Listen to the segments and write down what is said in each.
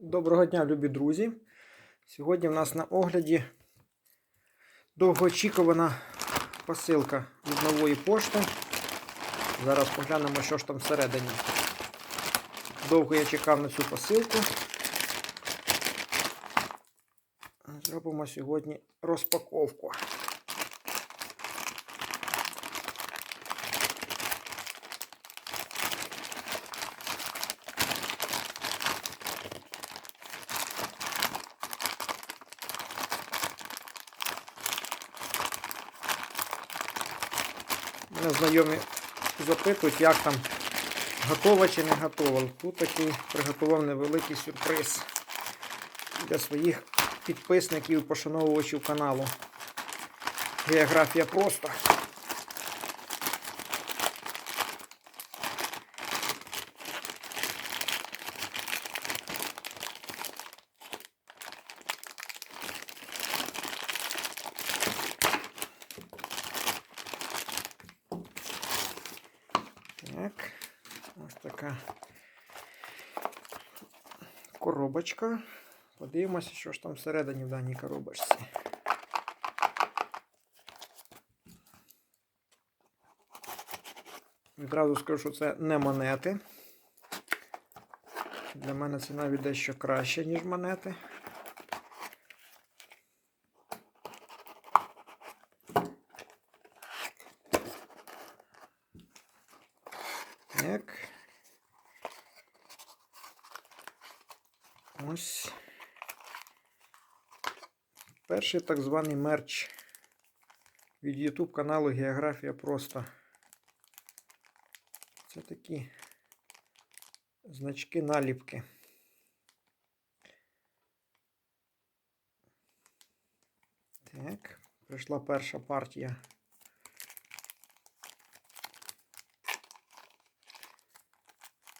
Доброго дня, любі друзі. Сьогодні в нас на огляді довгоочікувана посилка від нової пошти. Зараз поглянемо, що ж там всередині. Довго я чекав на цю посилку. Зробимо сьогодні розпаковку. Мене знайомі запитують, як там готова чи не готова. Тут такий приготував невеликий сюрприз для своїх підписників пошановувачів каналу. Географія просто. Так, ось така коробочка. Подивимося, що ж там всередині в даній коробочці. Відразу скажу, що це не монети. Для мене це навіть дещо краще, ніж монети. Так. Ось. Перший так званий мерч від YouTube каналу Географія Просто. Це такі значки наліпки. Так, прийшла перша партія.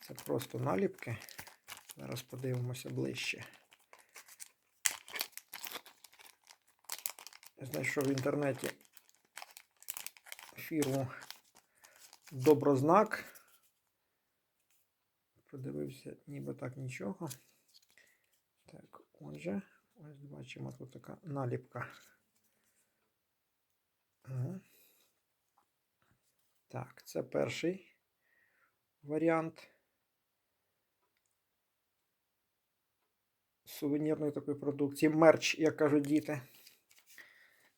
Це просто наліпки. Зараз подивимося ближче. Знайшов в інтернеті фірму Добрознак. Подивився, ніби так нічого. Так, отже, ось бачимо тут така наліпка. Так, це перший варіант. Сувенірної такої продукції. Мерч, як кажуть діти.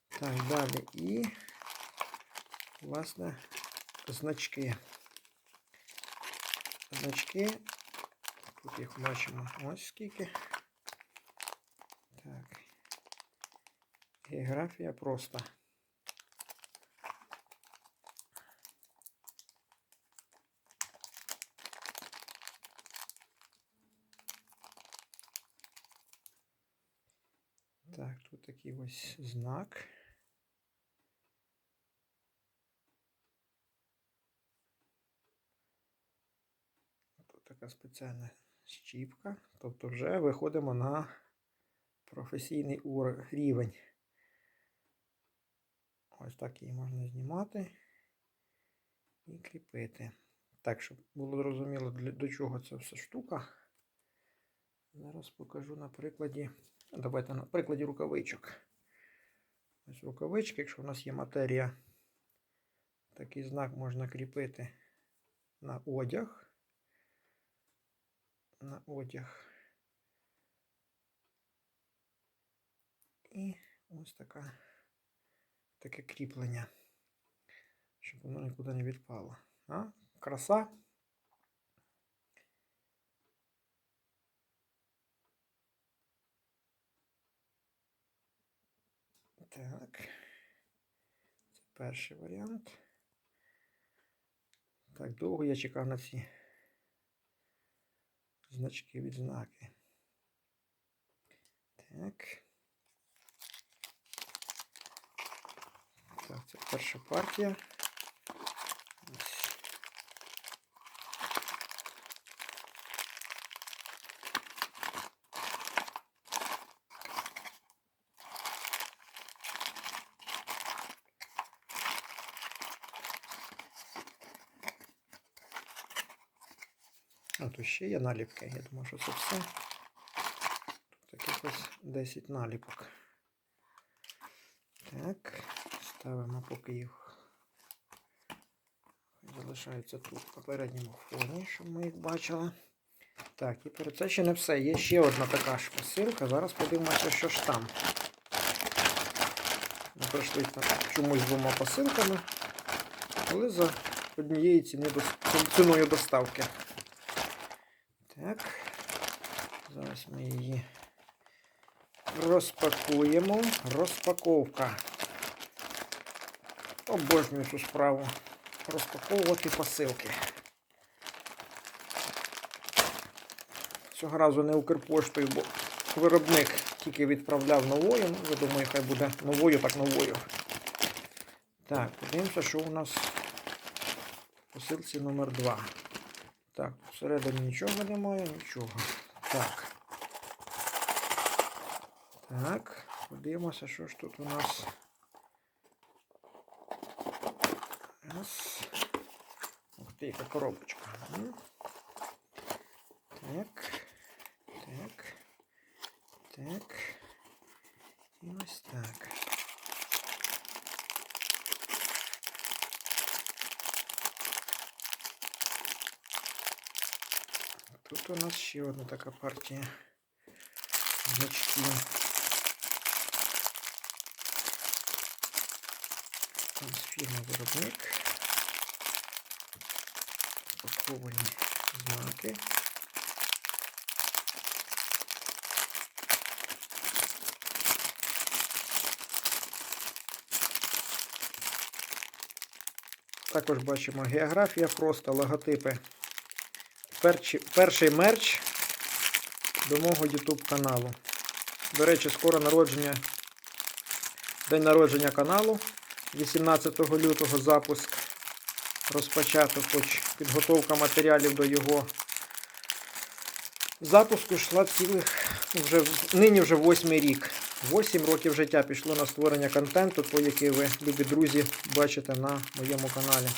Так, далі. І, власне, значки. Значки. Тут їх бачимо ось скільки. Так. Географія просто. Так, тут такий ось знак. Тут така спеціальна щіпка. Тобто вже виходимо на професійний рівень. Ось так її можна знімати і кріпити. Так, щоб було зрозуміло, до чого ця вся штука. Зараз покажу на прикладі. Давайте на прикладі рукавичок. Ось рукавички, якщо у нас є матерія, такий знак можна кріпити на одяг. На одяг. І ось така, таке кріплення, щоб воно нікуди не відпало. А? Краса. Так. Це перший варіант. Так, довго я чекав на ці значки відзнаки. Так. Так, це перша партія. А тут ще є наліпки. Я думаю, що це все. таких ось 10 наліпок. Так, ставимо поки їх. Залишаються тут в попередньому фоні, щоб ми їх бачили. Так, і перед це ще не все. Є ще одна така ж посилка. Зараз подивимося, що ж там. Ми пройшли там чомусь двома посилками, але за однією ціною доставки. Так. Зараз ми її розпакуємо. Розпаковка. Обожнюю цю справу. Розпаковувати посилки. Цього разу не Укрпоштою, бо виробник тільки відправляв новою. Ну, я думаю, хай буде новою, так новою. Так, подивимося, що у нас в посилці номер 2. Так, всередині нічого немає, нічого. Так. Так, подивимося, що ж тут у нас. Раз. Ух ти, яка коробочка. М. Так. Так. Так. І ось так. Тут у нас ще одна така партія значків. Ось фірма виробник. Упаковані знаки. Також бачимо географія, просто логотипи. Перчі, перший мерч до мого YouTube каналу. До речі, скоро народження, день народження каналу. 18 лютого запуск розпочато, хоч підготовка матеріалів до його запуску йшла цілих вже нині вже восьмий рік. 8 років життя пішло на створення контенту, той, який ви, любі друзі, бачите на моєму каналі.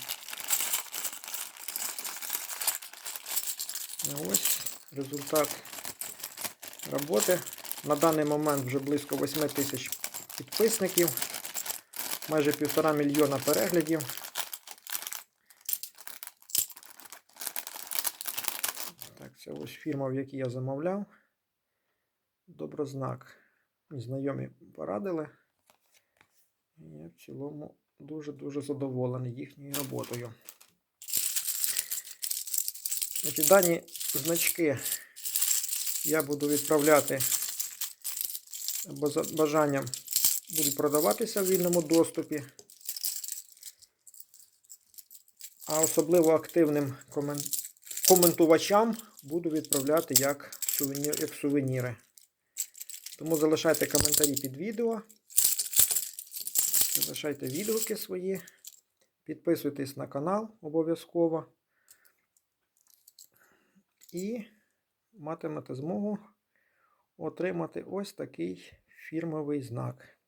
Ось результат роботи. На даний момент вже близько 8 тисяч підписників, майже півтора мільйона переглядів. Так, це ось фірма, в якій я замовляв. Добрознак. Знайомі порадили. Я в цілому дуже-дуже задоволений їхньою роботою. Значить, дані значки я буду відправляти або за бажанням будуть продаватися в вільному доступі. А особливо активним комен... коментувачам буду відправляти як, сувенір... як сувеніри. Тому залишайте коментарі під відео. Залишайте відгуки свої. Підписуйтесь на канал обов'язково. І матимете змогу отримати ось такий фірмовий знак.